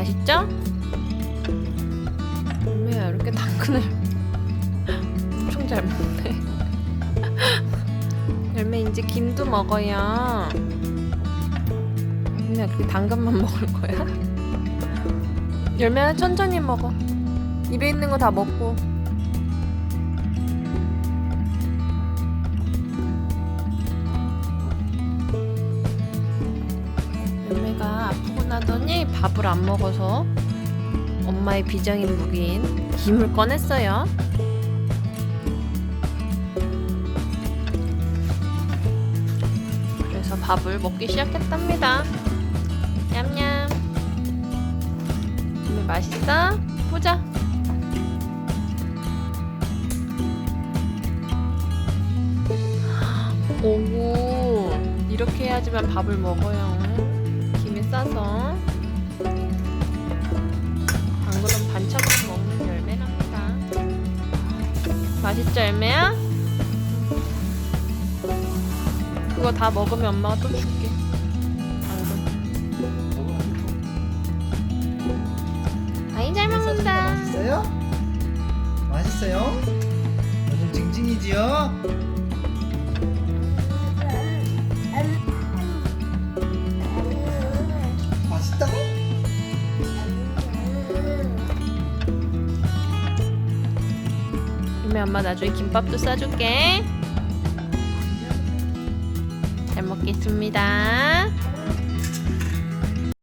맛있죠? 열매야 이렇게 당근을 엄청 잘 먹네. 열매 이제 김도 먹어요. 열매야 그렇게 당근만 먹을 거야? 열매야 천천히 먹어. 입에 있는 거 다 먹고. 열매가 아프고 나더니 밥을 안 먹어서 엄마의 비장인 무기인 김을 꺼냈어요. 그래서 밥을 먹기 시작했답니다. 냠냠. 열매 맛있어? 보자. 오구 이렇게 해야지만 밥을 먹어요. 맛있죠 열매야? 그거 다 먹으면 엄마가 또 줄게. 아이 잘 먹는다. 맛있어요? 맛있어요? 요즘 징징이지요? 열매 엄마 나중에 김밥도 싸줄게. 잘 먹겠습니다.